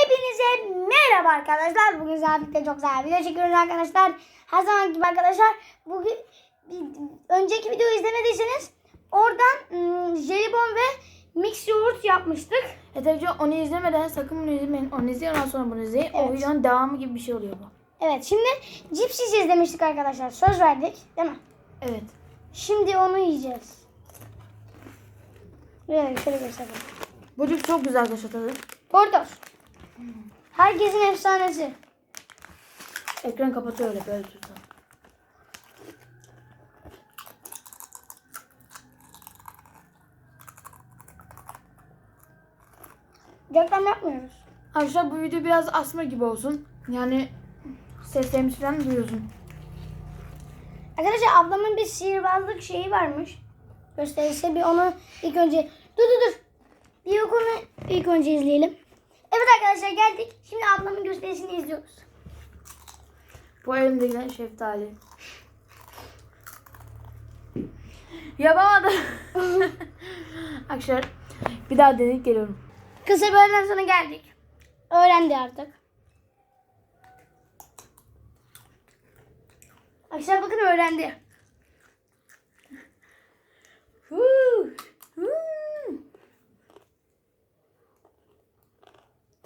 Hepinize merhaba arkadaşlar. Bugün Zabit'le çok güzel video çekiyoruz arkadaşlar. Her zaman gibi arkadaşlar. Bugün bir- önceki videoyu izlemediyseniz oradan ım, jelibon ve mix yoğurt yapmıştık. E tabii ki onu izlemeden sakın bunu izlemeyin. Onu izleyin ondan sonra bunu izleyin. O Evet. videonun devamı gibi bir şey oluyor bu. Evet şimdi cips yiyeceğiz demiştik arkadaşlar. Söz verdik değil mi? Evet. Şimdi onu yiyeceğiz. Böyle şöyle göstereyim. Bu cips çok güzel arkadaşlar tadı. Portos. Herkesin efsanesi. Ekran kapatıyor öyle böyle tutsa. Reklam yapmıyoruz. Arkadaşlar bu video biraz asma gibi olsun. Yani seslerimiz falan duyuyorsun. Arkadaşlar ablamın bir sihirbazlık şeyi varmış. Gösterisi bir onu ilk önce dur dur dur. Bir onu ilk önce izleyelim. Evet arkadaşlar geldik. Şimdi ablamın gösterisini izliyoruz. Bu elimdekiler şeftali. Yapamadım. Arkadaşlar bir daha deneyip geliyorum. Kısa bir öğleden sonra geldik. Öğrendi artık. Arkadaşlar bakın öğrendi. Huu,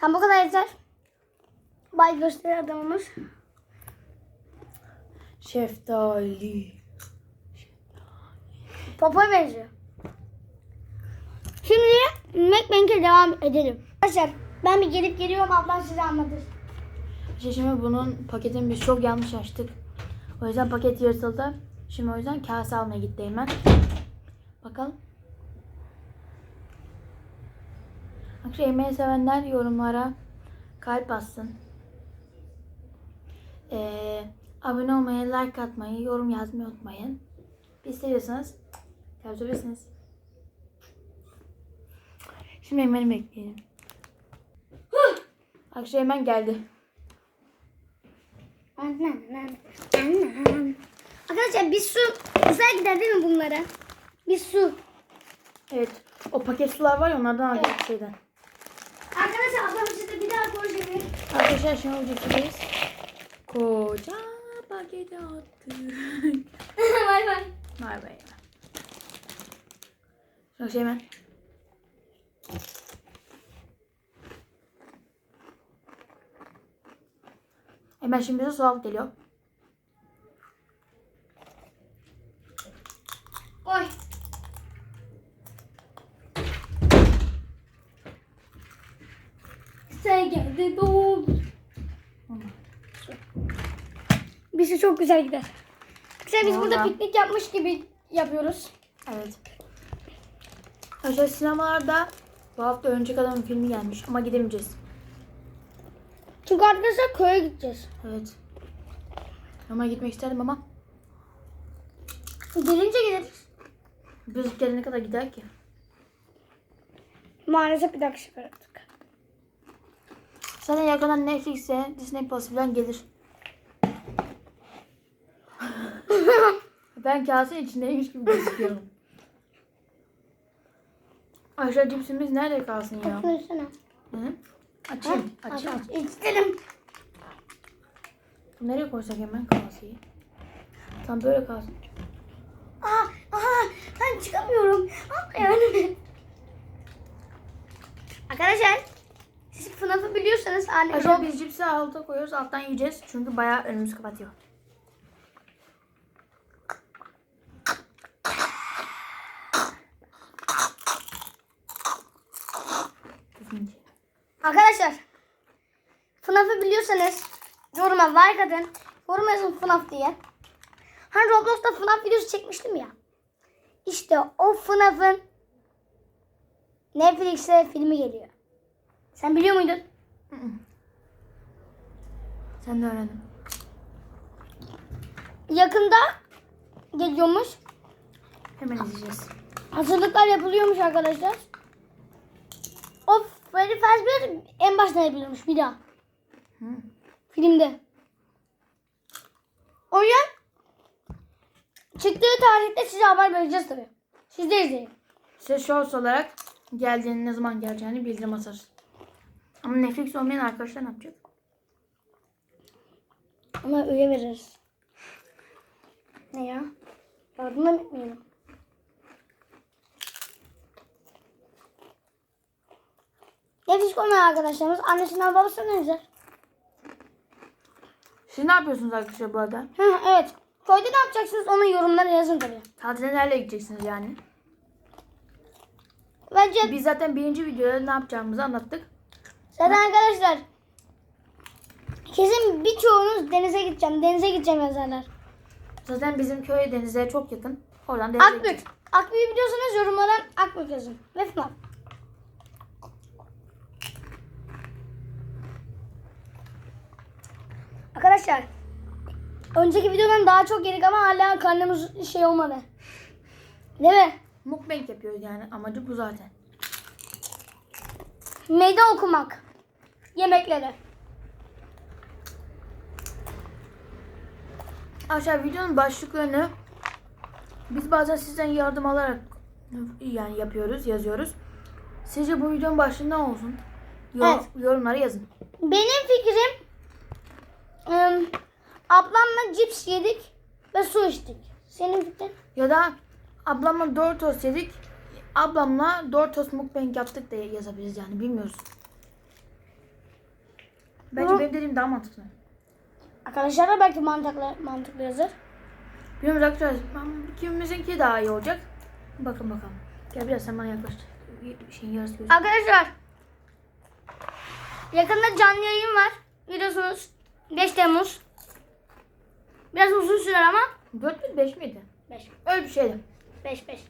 Tam bu kadar yeter. Bay gösteri adamımız. Şeftali. Popoya benziyor. Şimdi McBank'e devam edelim. Arkadaşlar ben bir gelip geliyorum ablam size anlatır. İşte şimdi bunun paketini biz çok yanlış açtık. O yüzden paket yırtıldı. Şimdi o yüzden kase almaya gitti hemen. Bakalım. Arkadaşlar yemeği sevenler yorumlara kalp atsın. Ee, abone olmayı, like atmayı, yorum yazmayı unutmayın. Biz seviyorsanız yapabilirsiniz. Şimdi hemen bekleyelim. Arkadaşlar hemen geldi. Arkadaşlar bir su güzel gider değil mi bunlara? Bir su. Evet. O paket sular var ya onlardan aldık Evet. şeyden. Arkadaşlar ablam size bir daha konuşayım. Arkadaşlar şimdi cipsideyiz. Koca paketi attık. bay bay. Vay be ya. Şimdi şey hemen. Hemen şimdi bize soğuk geliyor. Oy. Sen geldi doğum. Bizi çok güzel gider. Güzel biz burada Vallahi. piknik yapmış gibi yapıyoruz. Evet. Arkadaşlar sinemalarda bu hafta Örümcek Adam'ın filmi gelmiş ama gidemeyeceğiz. Çünkü arkadaşlar köye gideceğiz. Evet. Ama gitmek isterdim ama Gelince gideriz. biz gelene kadar gider ki. Maalesef bir dakika şaka yaptık. Zaten yakından Netflix'e Disney Plus falan gelir. ben kasenin içindeymiş gibi gözüküyorum. Aşağı cipsimiz nerede kalsın ya? Söylesene. Hı? Açayım. Aç Açayım. aç. Nereye koysak hemen kaseyi? Tam böyle kalsın. Aa, aha, ben çıkamıyorum. Aa, yani. Arkadaşlar siz FNAF'ı biliyorsanız anne Aşağı biz cipsi alta koyuyoruz. Alttan yiyeceğiz. Çünkü bayağı önümüzü kapatıyor. Arkadaşlar FNAF'ı biliyorsanız yoruma like atın. Yorum yazın FNAF diye. Hani Roblox'ta FNAF videosu çekmiştim ya. İşte o FNAF'ın Netflix'e filmi geliyor. Sen biliyor muydun? Hı hı. Sen de öğrendin. Yakında geliyormuş. Hemen izleyeceğiz. Hazırlıklar yapılıyormuş arkadaşlar. Freddy Fazbear en başta yapılıyormuş bir daha. Hı. Filmde. O yüzden çıktığı tarihte size haber vereceğiz tabii. Siz de izleyin. Size shorts olarak geldiğini ne zaman geleceğini bildirim atarız. Ama Netflix olmayan arkadaşlar ne yapacak? Ama üye veririz. Ne ya? Yardımda mı etmeyelim? Netflix olmayan arkadaşlarımız annesinden babasından izler. Siz ne yapıyorsunuz arkadaşlar bu arada? Hı, evet. Köyde ne yapacaksınız onu yorumlara yazın tabii. Tatile nereye gideceksiniz yani? Bence Biz zaten birinci videoda ne yapacağımızı anlattık. zaten arkadaşlar kesin birçoğunuz denize gideceğim, denize gideceğim yazarlar. Zaten bizim köy denize çok yakın. Oradan denize Akbük. gideceğiz. Akbük'ü biliyorsanız yorumlara Akbük yazın. Ve FNAF. Arkadaşlar önceki videodan daha çok yedik ama hala karnımız şey olmadı. Değil mi? Mukbang yapıyoruz yani. Amacı bu zaten. Meydan okumak. Yemekleri. Aşağı videonun başlıklarını biz bazen sizden yardım alarak yani yapıyoruz, yazıyoruz. Sizce bu videonun başlığı ne olsun? Yor- Evet. Yorumlara yazın. Benim fikrim ım, ablamla cips yedik ve su içtik. Senin fikrin? Ya da ablamla Doritos yedik. Ablamla Doritos mukbang yaptık da yazabiliriz yani bilmiyoruz. Bence Hı. benim dediğim daha mantıklı. Arkadaşlar da belki mantıklı, mantıklı yazar. Bilmiyorum arkadaşlar. Kimimizinki daha iyi olacak. Bakın bakalım. Gel biraz sen bana yaklaş. Şeyin yarısı gözü. Arkadaşlar yakında canlı yayın var. Biliyorsunuz 5 Temmuz. Biraz uzun sürer ama 4 mü 5 miydi? 5 Öyle bir şeydi. 5 5.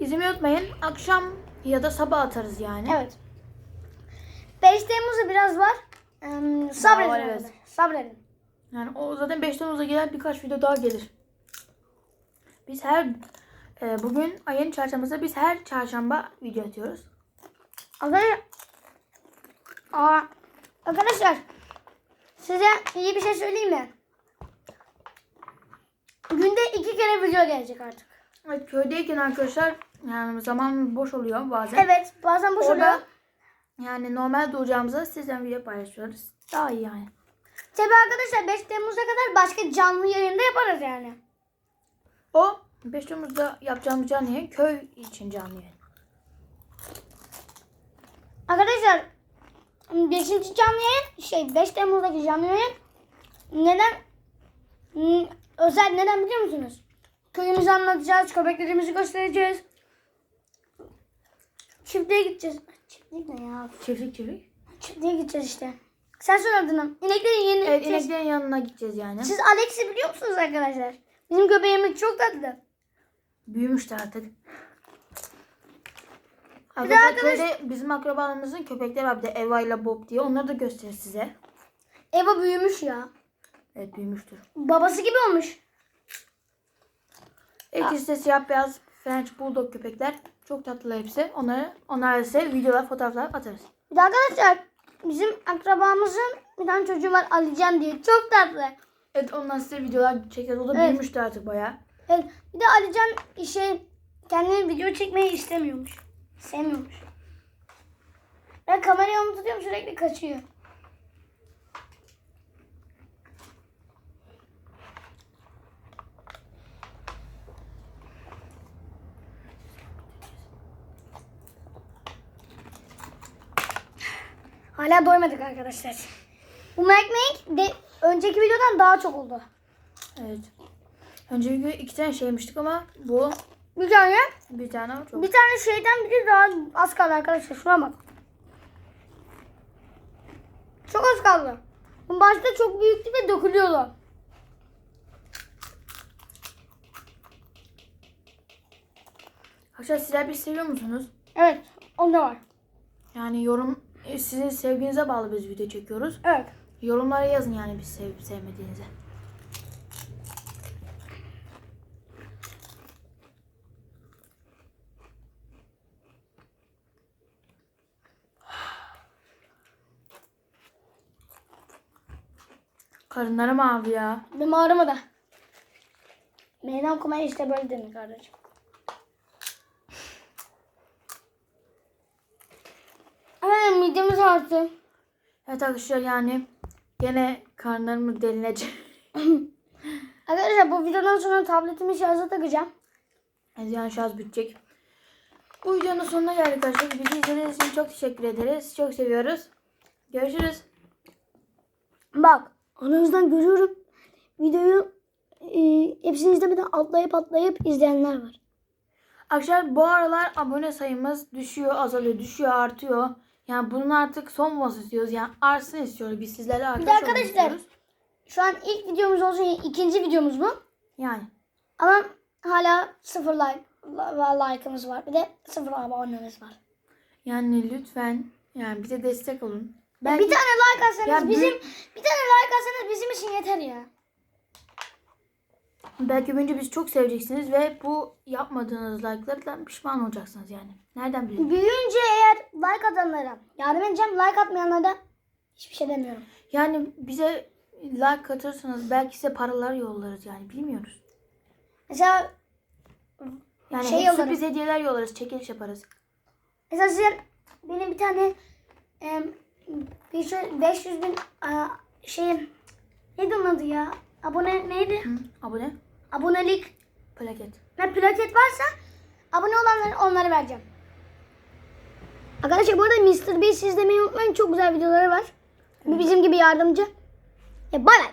İzlemeyi unutmayın. Akşam ya da sabah atarız yani. Evet. 5 Temmuz'da biraz var. Ee, sabredin. var, evet. Sabredin. Yani o zaten 5 Temmuz'a gelen birkaç video daha gelir. Biz her e, bugün ayın çarşambası biz her çarşamba video atıyoruz. Arkadaşlar Aa, arkadaşlar size iyi bir şey söyleyeyim mi? Günde iki kere video gelecek artık. Evet köydeyken arkadaşlar yani zaman boş oluyor bazen. Evet bazen boş oluyor. Orada yani normal duracağımıza sizden video paylaşıyoruz. Daha iyi yani. Tabi arkadaşlar 5 Temmuz'a kadar başka canlı yayında yaparız yani. O 5 Temmuz'da yapacağımız canlı yayın köy için canlı yayın. Arkadaşlar 5. canlı yayın şey 5 Temmuz'daki canlı yayın neden özel neden biliyor musunuz? Köyümüzü anlatacağız, köpeklerimizi göstereceğiz. Çiftliğe gideceğiz. Çiftlik ne ya? Çiftlik çiftlik. Çiftliğe gideceğiz işte. Sen söyle adını. İneklerin yeni Evet gideceğiz. ineklerin yanına gideceğiz yani. Siz Alex'i biliyor musunuz arkadaşlar? Bizim köpeğimiz çok tatlı. Büyümüştü artık. De Arkadaşlar arkadaş- köyde bizim akrabalarımızın köpekleri var bir de Eva ile Bob diye. Onları da gösterir size. Eva büyümüş ya. Evet büyümüştür. Babası gibi olmuş. İkisi de siyah beyaz French Bulldog köpekler. Çok tatlılar hepsi. Onları, onlara size videolar, fotoğraflar atarız. Bir de arkadaşlar bizim akrabamızın bir tane çocuğu var Alican diye. Çok tatlı. Evet ondan size videolar çekeriz. O da Evet. büyümüştü artık bayağı. Evet, bir de Alican şey kendine video çekmeyi istemiyormuş. Sevmiyormuş. Ben kamerayı onu tutuyorum sürekli kaçıyor. Hala doymadık arkadaşlar. Bu ekmek de önceki videodan daha çok oldu. Evet. Önce bir gün iki tane şey ama bu Bir tane bir tane çok. Bir tane şeyden biri daha az kaldı arkadaşlar. Şuna bak. Çok az kaldı. Başta çok büyüktü ve dökülüyordu. Arkadaşlar sizler bir seviyor musunuz? Evet. Onda var. Yani yorum e, sizin sevginize bağlı biz video çekiyoruz. Evet. Yorumlara yazın yani biz sevip sevmediğinizi. Karınlarım ağrıyor ya. Benim ağrımadı. Meydan okumaya işte böyle denir kardeşim. Hemen midem arttı. Evet arkadaşlar yani gene karnlarımı delinecek. Arkadaşlar bu videodan sonra tabletimi şarja takacağım. Evet, yani şarj bitecek. Bu videonun sonuna geldik arkadaşlar. Bizi izlediğiniz için çok teşekkür ederiz. Çok seviyoruz. Görüşürüz. Bak aranızdan görüyorum. Videoyu e, hepsini izlemeden atlayıp atlayıp izleyenler var. Arkadaşlar bu aralar abone sayımız düşüyor, azalıyor, düşüyor, artıyor. Yani bunun artık son olması istiyoruz. Yani artsın istiyoruz. Biz sizlerle arkadaş olmak arkadaşlar- istiyoruz. Şu an ilk videomuz olsun ikinci videomuz bu. Yani. Ama hala sıfır like, like'ımız var. Bir de sıfır abonemiz var. Yani lütfen yani bize destek olun. Bir tane like atsanız Ya bizim büyük- bir tane like atsanız bizim için yeter ya. Belki önce bizi çok seveceksiniz ve bu yapmadığınız like'lardan pişman olacaksınız yani. Nereden bileyim? Büyüyünce eğer like atanlara yardım edeceğim. Like atmayanlara da hiçbir şey demiyorum. Yani bize like atırsanız belki size paralar yollarız yani bilmiyoruz. Mesela Yani Şey yollarız. sürpriz hediyeler yollarız, çekiliş yaparız. Mesela size benim bir tane em, 500 500 bin a, şey neydi onun adı ya? Abone neydi? Hı, abone, Abonelik plaket. ve plaket varsa abone olanları onları vereceğim. Arkadaşlar bu arada Mr. Beast izlemeyi unutmayın. Çok güzel videoları var. Bu bizim gibi yardımcı. E bay bay.